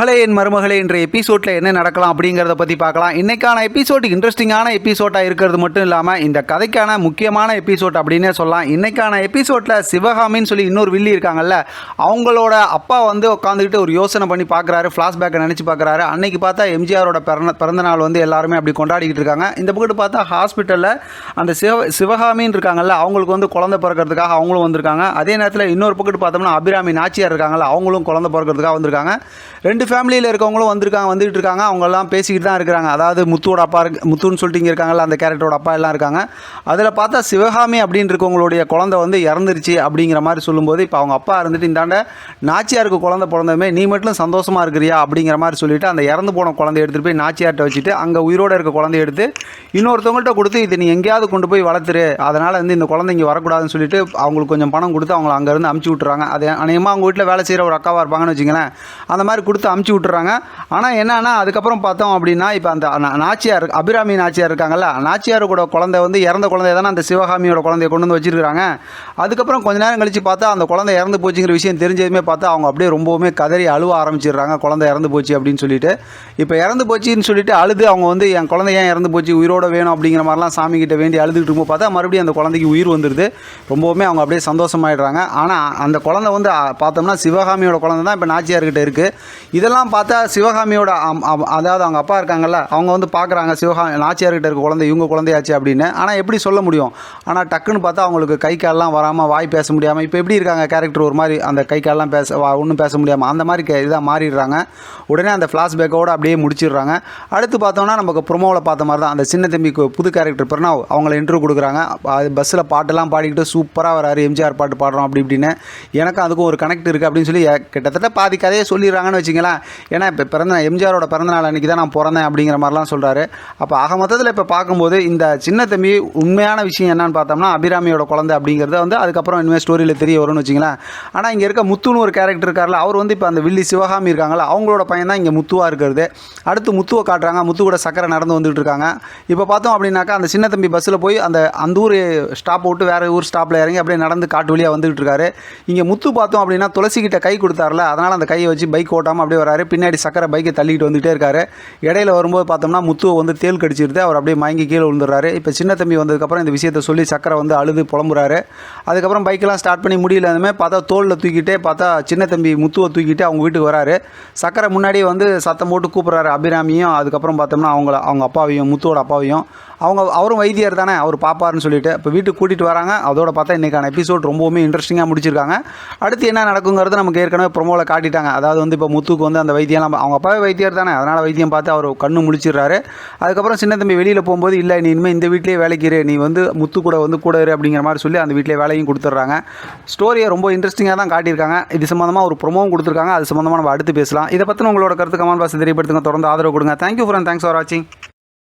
Hello என் மருமகளே என்ற எபிசோடில் என்ன நடக்கலாம் அப்படிங்கிறத பற்றி பார்க்கலாம். இன்னைக்கான எபிசோட் இன்ட்ரெஸ்டிங்கான எபிசோட்டாக இருக்கிறது மட்டும் இல்லாமல் இந்த கதைக்கான முக்கியமான எபிசோட் அப்படின்னே சொல்லலாம். இன்னைக்கான எபிசோட்டில் சிவகாமின்னு சொல்லி இன்னொரு வில்லி இருக்காங்கல்ல அவங்களோட அப்பா வந்து உட்காந்துக்கிட்டு ஒரு யோசனை பண்ணி பார்க்குறாரு ஃப்ளாஷ்பேக்கை நினச்சி பார்க்குறாரு. அன்னைக்கு பார்த்தா எம்ஜிஆரோட பிறந்த பிறந்த நாள் வந்து எல்லாருமே அப்படி கொண்டாடிக்கிட்டு இருக்காங்க. இந்த பக்கத்து பார்த்தா ஹாஸ்பிட்டலில் அந்த சிவ சிவகாமின்னு இருக்காங்கல்ல அவங்களுக்கு வந்து குழந்தை பிறக்கிறதுக்காக அவங்களும் வந்திருக்காங்க. அதே நேரத்தில் இன்னொரு பக்கத்து பார்த்தோம்னா அபிராமி நாச்சியார் இருக்காங்கல்ல அவங்களும் குழந்தை பிறக்கிறதுக்காக வந்திருக்காங்க. ரெண்டு ஃபேமிலியில் இருக்கவங்களும் வந்திருக்காங்க வந்துகிட்டு இருக்காங்க. அவங்கெல்லாம் பேசிக்கிட்டு தான் இருக்கிறாங்க. அதாவது முத்துவோட அப்பா இருக்கு முத்துன்னு சொல்லிட்டு இங்கே இருக்காங்கல்ல அந்த கேரக்டரோட அப்பா எல்லாம் இருக்காங்க. அதில் பார்த்தா சிவகாமி அப்படின்னு இருக்கவங்களுடைய குழந்தை வந்து இறந்துருச்சு அப்படிங்கிற மாதிரி சொல்லும்போது இப்போ அவங்க அப்பா இருந்துட்டு இந்தாண்ட நாச்சியாருக்கு குழந்தை பிறந்ததுமே நீ மட்டும் சந்தோஷமாக இருக்கிறியா அப்படிங்கிற மாதிரி சொல்லிவிட்டு அந்த இறந்து போன குழந்தைய எடுத்துகிட்டு போய் நாச்சியார்கிட்ட வச்சுட்டு அங்கே உயிரோடு இருக்க குழந்தைய எடுத்து இன்னொருத்தவங்கள்ட்ட கொடுத்து இது நீ எங்கேயாவது கொண்டு போய் வளர்த்துரு. அதனால் வந்து இந்த குழந்தை இங்கே வரக்கூடாதுன்னு சொல்லிட்டு அவங்களுக்கு கொஞ்சம் பணம் கொடுத்து அவங்கள அங்கேருந்து அமுச்சு விட்டுறாங்க. அது அநேகமாக அவங்க வீட்டில் வேலை செய்கிற ஒரு அக்காவாக இருப்பாங்கன்னு வச்சுங்களேன். அந்த மாதிரி கொடுத்து அமுச்சு விட்டுறாங்க. ஆனால் என்னன்னா அதுக்கப்புறம் பார்த்தோம் அப்படின்னா இப்போ அந்த நாச்சியார் அபிராமி நாச்சியார் இருக்காங்கல்ல நாச்சியார் கூட குழந்தை வந்து இறந்த குழந்தைய தானே அந்த சிவகாமியோட குழந்தைய கொண்டு வந்து வச்சிருக்காங்க அதுக்கப்புறம் கொஞ்ச நேரம் கழிச்சு பார்த்தா அந்த குழந்தை இறந்து போச்சுங்கிற விஷயம் தெரிஞ்சதுமே பார்த்தா அவங்க அப்படியே ரொம்பவுமே கதறி அழுவ ஆரம்பிச்சிடுறாங்க. குழந்தை இறந்து போச்சு அப்படின்னு சொல்லிட்டு. இப்போ இறந்து போச்சுன்னு சொல்லிட்டு அழுது அவங்க வந்து என் குழந்தை ஏன் இறந்து போச்சு? உயிரோட வேணும் அப்படிங்கிற மாதிரிலாம் சாமி கிட்ட வேண்டி அழுதுகிட்டு இருக்கும்போது பார்த்தா மறுபடியும் அந்த குழந்தைக்கு உயிர் வந்துடுது ரொம்பவுமே அவங்க அப்படியே சந்தோஷமாயிடுறாங்க. ஆனால் அந்த குழந்தை வந்து பார்த்தோம்னா சிவகாமியோட குழந்தை தான் இப்போ நாச்சியார்கிட்ட இருக்குது இதெல்லாம் பார்த்தா சிவகாமியோட அம்- அதாவது அவங்க அப்பா இருக்காங்கல்ல அவங்க வந்து பார்க்குறாங்க சிவகாமி நாச்சியார்கிட்ட இருக்க குழந்தை இவங்க குழந்தையாச்சு அப்படின்னு. ஆனால் எப்படி சொல்ல முடியும்? ஆனால் டக்குன்னு பார்த்தா அவங்களுக்கு கை கால்லாம் வராமல் வாய் பேச முடியாமல் இப்போ எப்படி இருக்காங்க கேரக்டர் ஒரு மாதிரி அந்த கை கால்லாம் பேச ஒன்றும் பேச முடியாமல் அந்த மாதிரி இதாக மாறிடுறாங்க. உடனே அந்த ஃப்ளாஷ்பேக்கோடு அப்படியே முடிச்சிடுறாங்க. அடுத்து பார்த்தோம்னா நமக்கு ப்ரொமோவில் பார்த்த மாதிரி தான் அந்த சின்ன தம்பிக்கு புது கேரக்டர் பிறனாவ் அவங்கள இன்டர்வியூ கொடுக்குறாங்க. அது பஸ்ஸில் பாட்டெல்லாம் பாடிக்கிட்டு சூப்பராக வராரு எம்ஜிஆர் பாட்டு பாடுறோம் அப்படி இப்படின்னு. எனக்கு அதுக்கும் ஒரு கனெக்ட் இருக்குது அப்படின்னு சொல்லி கிட்டத்தட்ட பாதி கதையை சொல்லிடுறாங்கன்னு வச்சுங்களேன் ஏன்னா இப்போ பிறந்த எம்ஜிஆரோட பிறந்த நாள் அன்றைக்கி தான் நான் பிறந்தேன் அப்படிங்கிற மாதிரிலாம் சொல்கிறாரு அப்போ ஆக மொத்தத்தில் இப்போ பார்க்கும்போது இந்த சின்ன தம்பி உண்மையான விஷயம் என்னன்னு பார்த்தோம்னா அபிராமியோட குழந்தை அப்படிங்கிறது வந்து அதுக்கப்புறம் இனிமேல் ஸ்டோரியில் தெரிய வரும்னு வச்சிங்களேன் ஆனால் இங்கே இருக்க முத்துன்னு ஒரு கேரக்டர் இருக்கார்ல அவர் வந்து இப்போ அந்த வில்லி சிவகாமி இருக்காங்களா அவங்களோட பையன் தான் இங்கே முத்துவாக இருக்கிறது. அடுத்து முத்துவை காட்டுறாங்க முத்து கூட சக்கரை நடந்து வந்துட்டு இருக்காங்க. இப்போ பார்த்தோம் அப்படின்னாக்கா அந்த சின்ன தம்பி பஸ்ஸில் போய் அந்த அந்த ஊர் ஸ்டாப் விட்டு வேறு ஊர் ஸ்டாப்பில் இறங்கி அப்படியே நடந்து காட்டு வழியாக வந்துகிட்டு இருக்காரு. இங்கே முத்து பார்த்தோம் அப்படின்னா துளசி கிட்ட கை கொடுத்தாருல அதனால் அந்த கையை வச்சு பைக் ஓட்டாமல் அப்படியே வராரு. பின்னாடி சக்கரை பைக்கை தள்ளிக்கிட்டு வந்துகிட்டே இருக்காரு. இடையில வரும்போது பார்த்தோம்னா முத்துவை வந்து தேல் கடிச்சிருது அவர் அப்படியே மயங்கி கீழே விழுந்துடுறாரு. இப்போ சின்ன தம்பி வந்ததுக்கப்புறம் இந்த விஷயத்தை சொல்லி சக்கரை வந்து அழுது புலம்புறாரு. அதுக்கப்புறம் பைக்கெல்லாம் ஸ்டார்ட் பண்ணி முடியல. அதுமே பார்த்தா தோளில் தூக்கிட்டே பார்த்தா சின்ன தம்பி முத்துவை தூக்கிட்டு அவங்க வீட்டுக்கு வராரு. சக்கரை முன்னாடியே வந்து சத்தம் போட்டு கூப்பிட்றாரு அபிராமியும். அதுக்கப்புறம் பார்த்தோம்னா அவங்கள அவங்க அப்பாவையும் முத்துவோட அப்பாவையும். அவங்க அவரும் வைத்தியர் தானே அவர் பாப்பாருன்னு சொல்லிட்டு. இப்போ வீட்டுக்கு கூட்டிகிட்டு வராங்க. அதோட பார்த்தா இன்றைக்கான எபிசோட் ரொம்பவுமே இன்ட்ரெஸ்டிங்காக முடிச்சிருக்காங்க. அடுத்து என்ன நடக்குங்கிறது நமக்கு ஏற்கனவே ப்ரொமோவில் காட்டிட்டாங்க. அதாவது வந்து இப்போ முத்துக்கு வந்து அந்த வைத்தியம்லாம் அவங்க அப்பாவே வைத்தியர் தானே அதனால் வைத்தியம் பார்த்து அவர் கண்ணு முடிச்சிடுறாரு அதுக்கப்புறம் சின்ன தம்பி வெளியில் போகும்போது இல்லை நீ இனிமேல் இந்த வீட்டிலே வேலைக்கு இரு. நீ வந்து முத்து கூட வந்து கூட இரு அப்படிங்கிற மாதிரி சொல்லி அந்த வீட்டிலே வேலையும் கொடுத்துட்றாங்க. ஸ்டோரியை ரொம்ப இன்ட்ரெஸ்டிங்காக தான் காட்டியிருக்காங்க. இது சம்மந்தமாக ஒரு ப்ரொமோவும் கொடுத்துருக்காங்க. அது சம்மந்தமாக நம்ம அடுத்து பேசலாம். இதை பற்றின உங்களோட கருத்து கமெண்ட் பாஸ் தெரியப்படுத்துங்க. தொடர்ந்து ஆதரவு கொடுங்க. தேங்க்யூ ஃபார் தேங்க்ஸ் ஃபார் வாட்சிங்